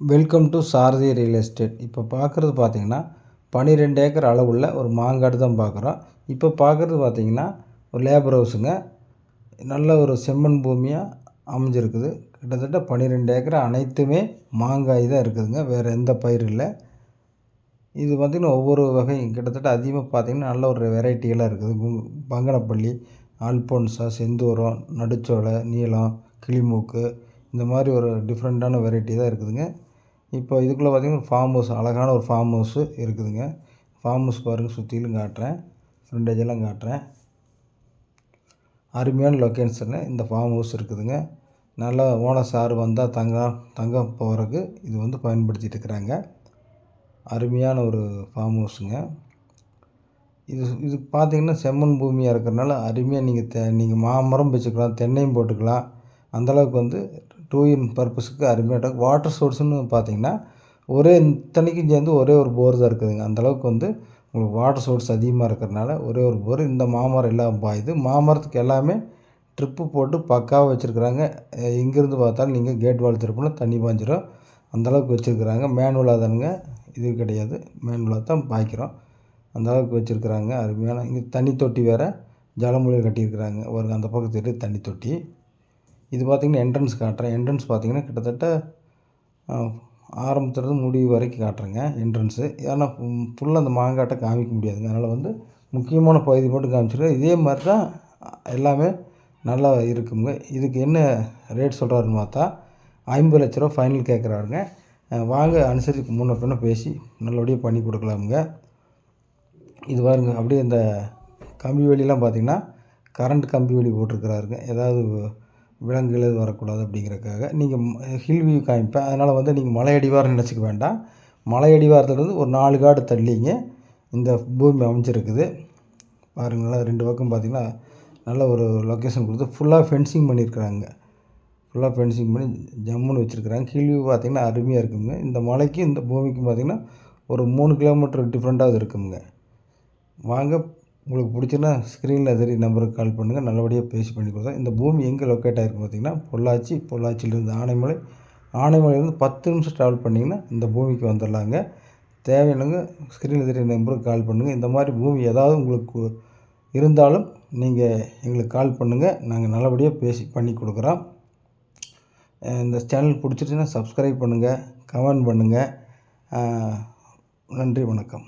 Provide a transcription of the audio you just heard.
Welcome to Sarathi real estate இப்போ பார்க்குறது பார்த்திங்கன்னா பன்னிரெண்டு ஏக்கர் அளவுள்ள ஒரு மாங்காடு தான் பார்க்குறோம் இப்போ பார்க்குறது பார்த்திங்கன்னா ஒரு லேபர் ஹவுஸுங்க நல்ல ஒரு செம்மண் பூமியாக அமைஞ்சிருக்குது. கிட்டத்தட்ட பன்னிரெண்டு ஏக்கர் அனைத்துமே மாங்காய் தான் இருக்குதுங்க. வேறு எந்த பயிர் இல்லை. இது பார்த்திங்கன்னா ஒவ்வொரு வகையும் கிட்டத்தட்ட அதிகமாக பார்த்திங்கன்னா நல்ல ஒரு வெரைட்டியெல்லாம் இருக்குது. பங்கனப்பள்ளி அல்போன்சா செந்தூரம் நடுச்சோலை நீளம் கிளிமூக்கு இந்த மாதிரி ஒரு டிஃப்ரெண்ட்டான வெரைட்டி தான் இருக்குதுங்க. இப்போ இதுக்குள்ளே பார்த்திங்கன்னா ஃபார்ம் ஹவுஸ் அழகான ஒரு ஃபார்ம் ஹவுஸு இருக்குதுங்க. ஃபார்ம் ஹவுஸ் பாருங்கள் சுற்றிலும் காட்டுறேன். ஃப்ரண்டேஜ் எல்லாம் காட்டுறேன். அருமையான லொக்கேஷனில் இந்த ஃபார்ம் ஹவுஸ் இருக்குதுங்க. நல்லா ஓனர் சார் வந்தால் தங்க தங்க போகிறதுக்கு இது வந்து பயன்படுத்திகிட்டு இருக்கிறாங்க. அருமையான ஒரு ஃபார்ம் ஹவுஸுங்க இது இது பார்த்திங்கன்னா செம்மண் பூமியாக இருக்கிறனால அருமையாக நீங்கள் தெ நீங்கள் மாமரம் வச்சுக்கலாம் தென்னையும் போட்டுக்கலாம். அந்தளவுக்கு வந்து டூ இன் பர்பஸுக்கு அருமையாக வாட்டர் சோர்ஸ்னு பார்த்தீங்கன்னா ஒரே இத்தனைக்கும் சேர்ந்து ஒரே ஒரு போர் தான் இருக்குதுங்க. அந்தளவுக்கு வந்து உங்களுக்கு வாட்டர் சோர்ஸ் அதிகமாக இருக்கிறனால ஒரே ஒரு போர் இந்த மாமரம் எல்லாம் பாயுது. மாமரத்துக்கு எல்லாமே ட்ரிப்பு போட்டு பக்காவாக வச்சுருக்குறாங்க. எங்கேருந்து பார்த்தாலும் நீங்கள் கேட் வால் திருப்பினா தண்ணி பாஞ்சிடும் அந்தளவுக்கு வச்சுருக்குறாங்க. மேனுவலாக தானுங்க. இது கிடையாது. மேனுவலாக தான் பாய்க்கிறோம். அந்த அளவுக்கு வச்சுருக்குறாங்க. அருமையான இங்கே தண்ணி தொட்டி வேறு ஜலமூலையில் கட்டியிருக்கிறாங்க. ஒரு அந்த பக்கத்துக்கு தண்ணி தொட்டி. இது பார்த்திங்கன்னா என்ட்ரன்ஸ் காட்டுறேன் என்ட்ரன்ஸ் பார்த்திங்கன்னா கிட்டத்தட்ட ஆரம்பத்துலேருந்து முடிவு வரைக்கும் காட்டுறேங்க என்ட்ரன்ஸு ஏன்னா ஃபுல்லாக அந்த மாங்காட்டை காமிக்க முடியாதுங்க. அதனால் வந்து முக்கியமான பகுதி மட்டும் காமிச்சிருக்கேன் இதே மாதிரி தான் எல்லாமே நல்லா இருக்குங்க. இதுக்கு என்ன ரேட் சொல்கிறாருன்னு பார்த்தா ஐம்பது லட்ச ரூபா ஃபைனல் கேட்குறாருங்க. வாங்க அனுசரித்து முன்ன பின்ன பேசி நல்லபடியாக பண்ணி கொடுக்கலாமுங்க. இது பாருங்க அப்படியே இந்த கம்பி வேலிலாம் பார்த்தீங்கன்னா கரண்ட் கம்பி வேலி போட்டிருக்கிறாருங்க. ஏதாவது விலங்குகள் எதுவும் வரக்கூடாது அப்படிங்கிறதுக்காக நீங்கள் ஹில் வியூ காமிப்பேன் அதனால் வந்து நீங்கள் மலையடிவாரம் நினச்சிக்க வேண்டாம். மலையடிவாரத்துலேருந்து ஒரு நாலு காடு தள்ளிங்க. இந்த பூமி அமைஞ்சிருக்குது. பாருங்களா ரெண்டு பக்கம் பார்த்திங்கன்னா நல்ல ஒரு லொக்கேஷன் கொடுத்து ஃபுல்லாக ஃபென்சிங் பண்ணியிருக்கிறாங்க. ஃபுல்லாக ஃபென்சிங் பண்ணி ஜம்முன்னு வச்சுருக்குறாங்க. கீழ்வியூ பார்த்திங்கன்னா அருமையாக இருக்குங்க. இந்த மலைக்கும் இந்த பூமிக்கும் பார்த்திங்கன்னா ஒரு மூணு கிலோமீட்டர் டிஃப்ரெண்ட்டாக இருக்குங்க. வாங்க உங்களுக்கு பிடிச்சின்னா ஸ்க்ரீனில் தெரிய நம்பருக்கு கால் பண்ணுங்கள் நல்லபடியாக பேசி பண்ணி கொடுத்தா. இந்த பூமி எங்கே லொக்கேட் ஆகிருக்கு பார்த்தீங்கன்னா பொள்ளாச்சி பொள்ளாச்சியிலேருந்து ஆனைமலை. ஆனைமலையிலேருந்து பத்து நிமிஷம் ட்ராவல் பண்ணிங்கன்னா இந்த பூமிக்கு வந்துடலாங்க. தேவையானவங்க ஸ்க்ரீனில் தெரிய நம்பருக்கு கால் பண்ணுங்கள் இந்த மாதிரி பூமி ஏதாவது உங்களுக்கு இருந்தாலும் நீங்கள் எங்களுக்கு கால் பண்ணுங்கள் நாங்கள் நல்லபடியாக பேசி பண்ணி கொடுக்குறோம். இந்த சேனல் பிடிச்சிருச்சுன்னா சப்ஸ்கிரைப் பண்ணுங்கள் கமெண்ட் பண்ணுங்கள் நன்றி வணக்கம்.